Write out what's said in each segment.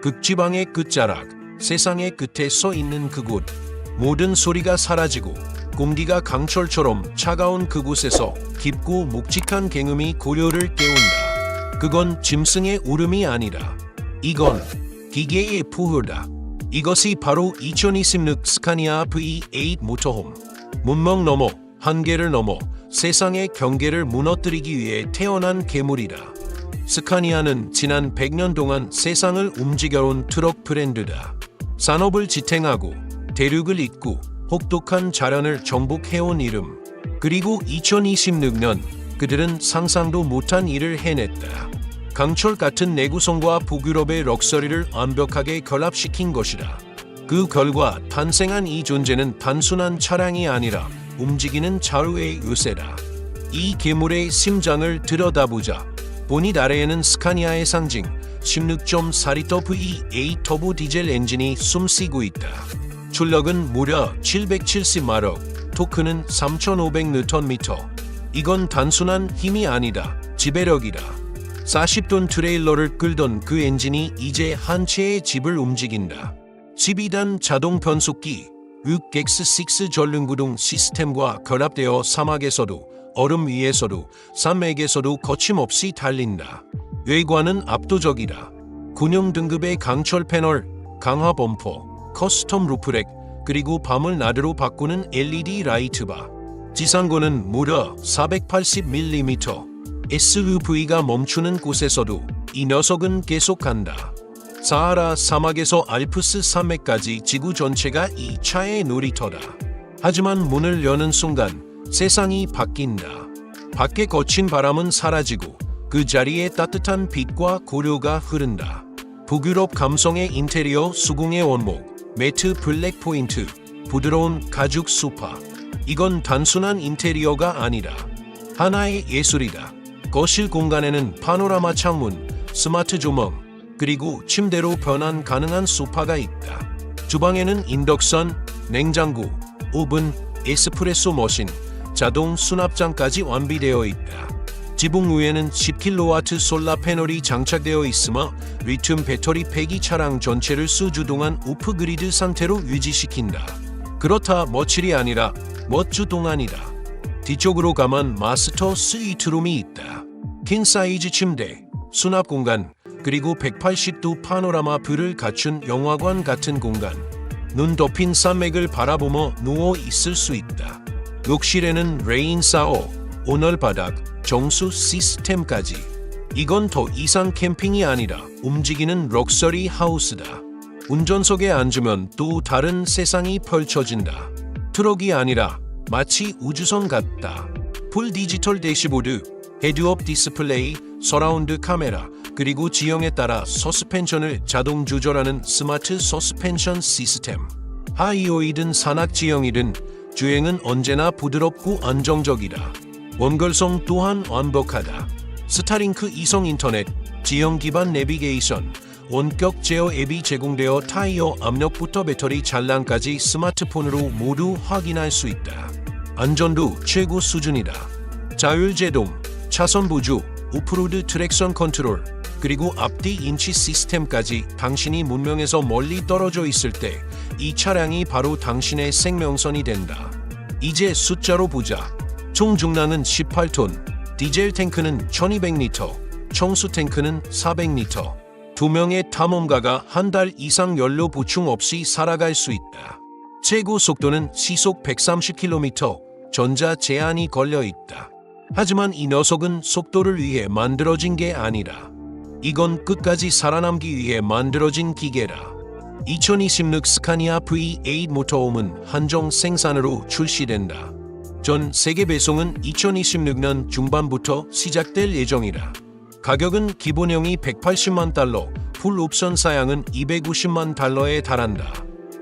극지방의 끝자락, 세상의 끝에 서 있는 그곳. 모든 소리가 사라지고 공기가 강철처럼 차가운 그곳에서 깊고 묵직한 갱음이 고려를 깨운다. 그건 짐승의 울음이 아니라 이건 기계의 포효다. 이것이 바로 2026 스카니아 V8 모터홈. 문명 넘어 한계를 넘어 세상의 경계를 무너뜨리기 위해 태어난 괴물이다. 스카니아는 지난 100년 동안 세상을 움직여온 트럭 브랜드다. 산업을 지탱하고 대륙을 잇고 혹독한 자연을 정복해온 이름. 그리고 2026년 그들은 상상도 못한 일을 해냈다. 강철 같은 내구성과 북유럽의 럭셔리를 완벽하게 결합시킨 것이다. 그 결과 탄생한 이 존재는 단순한 차량이 아니라 움직이는 자루의 요새다. 이 괴물의 심장을 들여다보자 본닛 아래에는 스카니아의 상징 16.4리터 V8 터보 디젤 엔진이 숨쉬고 있다. 출력은 무려 770마력, 토크는 3,500Nm. 이건 단순한 힘이 아니다. 지배력이다. 40톤 트레일러를 끌던 그 엔진이 이제 한 채의 집을 움직인다. 12단 자동 변속기, 6X6 전륜구동 시스템과 결합되어 사막에서도 얼음 위에서도 산맥에서도 거침없이 달린다. 외관은 압도적이다. 군용 등급의 강철 패널, 강화 범퍼, 커스텀 루프렉, 그리고 밤을 낮으로 바꾸는 LED 라이트바. 지상고는 무려 480mm. SUV가 멈추는 곳에서도 이 녀석은 계속간다. 사하라 사막에서 알프스 산맥까지 지구 전체가 이 차의 놀이터다. 하지만 문을 여는 순간 세상이 바뀐다. 밖에 거친 바람은 사라지고 그 자리에 따뜻한 빛과 고료가 흐른다. 북유럽 감성의 인테리어 수궁의 원목, 매트 블랙 포인트, 부드러운 가죽 소파. 이건 단순한 인테리어가 아니라 하나의 예술이다. 거실 공간에는 파노라마 창문, 스마트 조명, 그리고 침대로 변환 가능한 소파가 있다. 주방에는 인덕션, 냉장고, 오븐, 에스프레소 머신, 자동 수납장까지 완비되어 있다. 지붕 위에는 10kW 솔라 패널이 장착되어 있으며 리튬 배터리 팩이 차량 전체를 수주동안 오프그리드 상태로 유지시킨다. 그렇다 멋질이 아니라 멋주 동안이다. 뒤쪽으로 가면 마스터 스위트룸이 있다. 킹 사이즈 침대, 수납 공간, 그리고 180도 파노라마 뷰를 갖춘 영화관 같은 공간. 눈 덮인 산맥을 바라보며 누워 있을 수 있다. 욕실에는 레인 사워, 온열 바닥, 정수 시스템까지. 이건 더 이상 캠핑이 아니라 움직이는 럭셔리 하우스다. 운전석에 앉으면 또 다른 세상이 펼쳐진다. 트럭이 아니라 마치 우주선 같다. 풀 디지털 대시보드, 헤드업 디스플레이, 서라운드 카메라, 그리고 지형에 따라 서스펜션을 자동 조절하는 스마트 서스펜션 시스템. 하이오이든 산악 지형이든 주행은 언제나 부드럽고 안정적이다. 원걸성 또한 완벽하다. 스타링크 이성 인터넷, 지형 기반 내비게이션, 원격 제어 앱이 제공되어 타이어 압력부터 배터리 잔량까지 스마트폰으로 모두 확인할 수 있다. 안전도 최고 수준이다. 자율 제동, 차선 보조, 오프로드 트랙션 컨트롤, 그리고 앞뒤 인치 시스템까지 당신이 문명에서 멀리 떨어져 있을 때 이 차량이 바로 당신의 생명선이 된다. 이제 숫자로 보자. 총 중량은 18톤, 디젤 탱크는 1200리터, 청수 탱크는 400리터. 두 명의 탐험가가 한 달 이상 연료 보충 없이 살아갈 수 있다. 최고 속도는 시속 130km, 전자 제한이 걸려 있다. 하지만 이 녀석은 속도를 위해 만들어진 게 아니라 이건 끝까지 살아남기 위해 만들어진 기계라. 2026 스카니아 V8 모터홈은 한정 생산으로 출시된다. 전 세계 배송은 2026년 중반부터 시작될 예정이라. 가격은 기본형이 180만 달러, 풀 옵션 사양은 250만 달러에 달한다.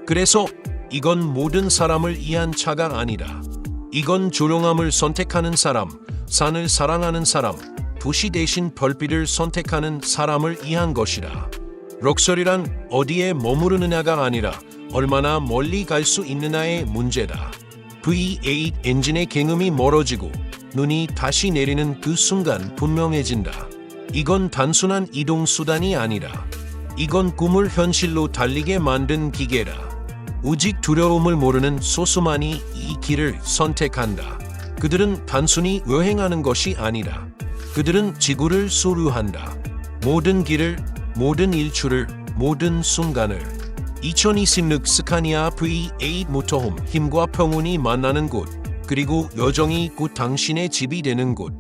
그래서 이건 모든 사람을 위한 차가 아니다. 이건 조용함을 선택하는 사람, 산을 사랑하는 사람, 도시 대신 별빛을 선택하는 사람을 위한 것이다. 럭셔리란 어디에 머무르느냐가 아니라 얼마나 멀리 갈 수 있느냐의 문제다. V8 엔진의 경음이 멀어지고 눈이 다시 내리는 그 순간 분명해진다. 이건 단순한 이동 수단이 아니라 이건 꿈을 현실로 달리게 만든 기계라. 오직 두려움을 모르는 소수만이 이 길을 선택한다. 그들은 단순히 여행하는 것이 아니라 그들은 지구를 소유한다. 모든 길을, 모든 일출을, 모든 순간을. 2026 스카니아 V8 모터홈 힘과 평온이 만나는 곳, 그리고 여정이 곧 당신의 집이 되는 곳.